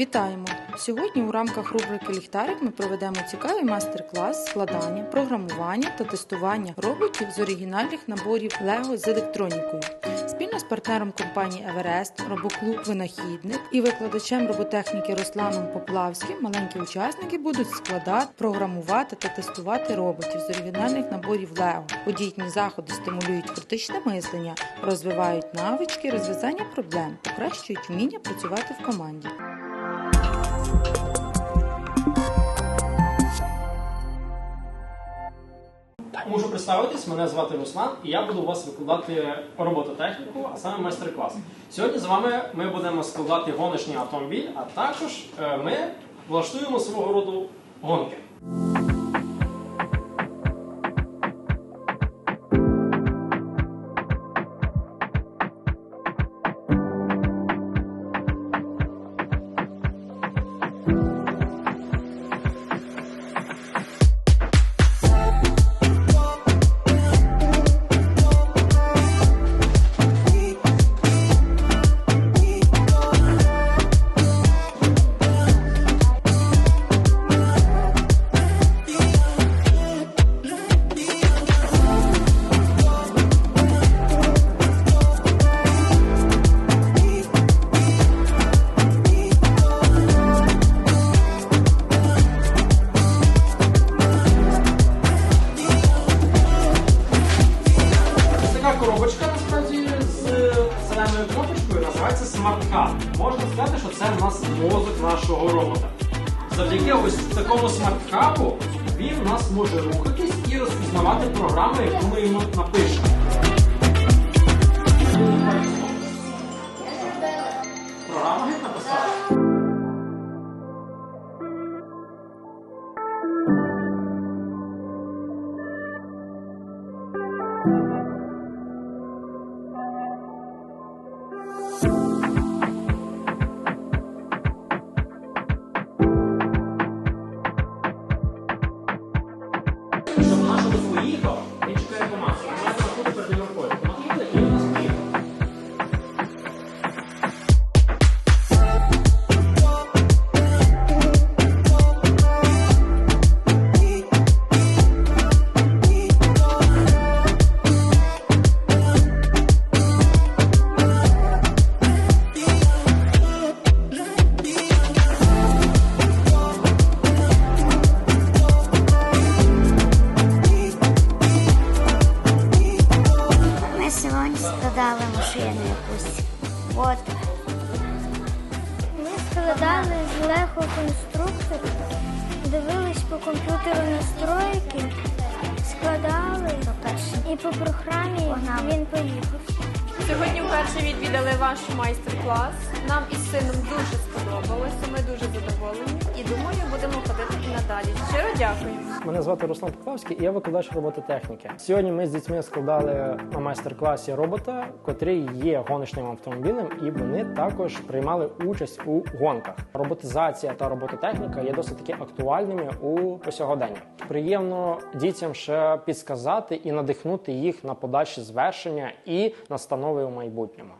Вітаємо! Сьогодні у рамках рубрики Ліхтарик ми проведемо цікавий майстер-клас складання, програмування та тестування роботів з оригінальних наборів Лего з електронікою. Спільно з партнером компанії Еверест, робоклуб Винахідник і викладачем роботехніки Русланом Поплавським маленькі учасники будуть складати, програмувати та тестувати роботів з оригінальних наборів Лего. Подібні заходи стимулюють критичне мислення, розвивають навички розв'язання проблем, покращують вміння працювати в команді. Можу представитись, мене звати Руслан, і я буду у вас викладати робототехніку, а саме майстер-клас. Сьогодні з вами ми будемо складати гоночний автомобіль, а також е, ми влаштуємо свого роду гонки. Називається Hub. Можна сказати, що це в нас мозок нашого робота. Завдяки ось такому Hub він у нас може рухатись і розпізнавати програму, яку ми йому напишемо. Складали машину якусь. От. Ми складали з лего конструктор, дивились по комп'ютеру настройки, складали і по програмі він поїхав. Сьогодні вперше відвідали ваш майстер-клас. Нам із сином дуже сподобалося. Ми дуже задоволені і думаю, будемо ходити і надалі. Щиро дякую. Мене звати Руслан Поплавський і я викладач робототехніки. Сьогодні ми з дітьми складали на майстер-класі робота, котрий є гоночним автомобілем, і вони також приймали участь у гонках. Роботизація та робототехніка є досить таки актуальними у сьогоденні. Приємно дітям ще підсказати і надихнути їх на подальші звершення і розмови у майбутньому.